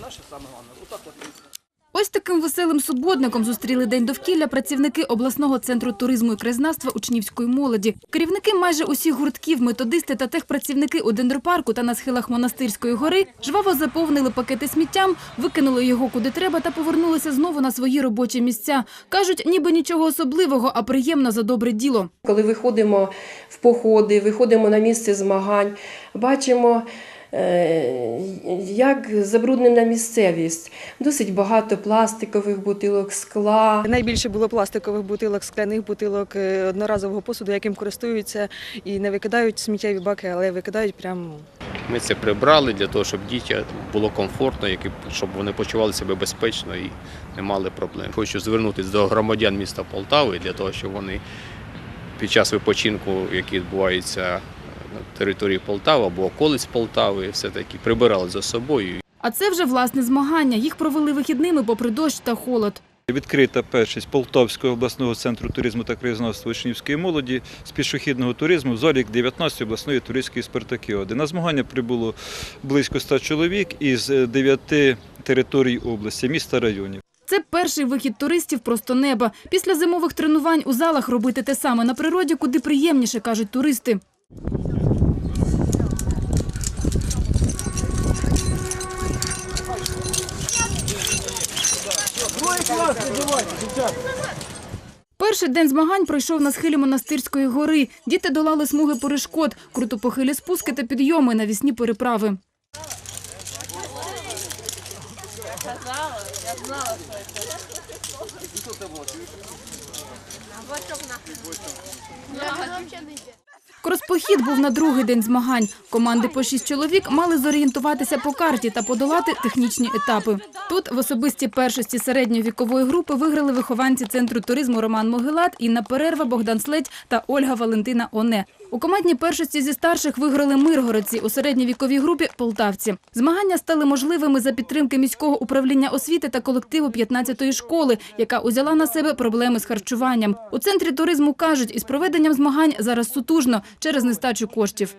Наше саме. Отак от. Ось таким веселим суботником зустріли день довкілля працівники обласного центру туризму і краєзнавства учнівської молоді. Керівники майже усіх гуртків, методисти та техпрацівники у дендропарку та на схилах монастирської гори жваво заповнили пакети сміттям, викинули його куди треба та повернулися знову на свої робочі місця. кажуть, ніби нічого особливого, а приємно за добре діло. Коли виходимо в походи, виходимо на місце змагань, бачимо, як забруднена місцевість. Досить багато пластикових бутилок, скла. Найбільше було пластикових бутилок, скляних бутилок, е, одноразового посуду, яким користуються і не викидають сміттєві баки, але викидають прямо Ми це прибрали для того, щоб дітям було комфортно, щоб вони почували себе безпечно і не мали проблем. Хочу звернутися до громадян міста Полтави для того, щоб вони під час відпочинку, який відбувається на території Полтави або околиць Полтави, все-таки прибирали за собою А це вже власне змагання. Їх провели вихідними попри дощ та холод. Відкрита першість Полтавського обласного центру туризму та краєзнавства учнівської молоді з пішохідного туризму в залі 19 обласної туристської спартакіади. На змагання прибуло близько 100 чоловік із 9 територій області, міста районів. Це перший вихід туристів просто неба. Після зимових тренувань у залах робити те саме на природі, куди приємніше, кажуть туристи. Перший день змагань пройшов на схилі монастирської гори. Діти долали смуги перешкод, крутопохилі спуски та підйоми, навісні переправи. Кроспохід був на другий день змагань. Команди по шість чоловік мали зорієнтуватися по карті та подолати технічні етапи. Тут в особистій першості середньої вікової групи виграли вихованці центру туризму Роман Могилат, Інна Перерва, Богдан Следь та Ольга Валентина Оне. У командній першості зі старших виграли миргородці, у середній віковій групі полтавці. Змагання стали можливими за підтримки міського управління освіти та колективу 15-ї школи, яка узяла на себе проблеми з харчуванням. У центрі туризму кажуть, із проведенням змагань зараз сутужно через нестачу коштів.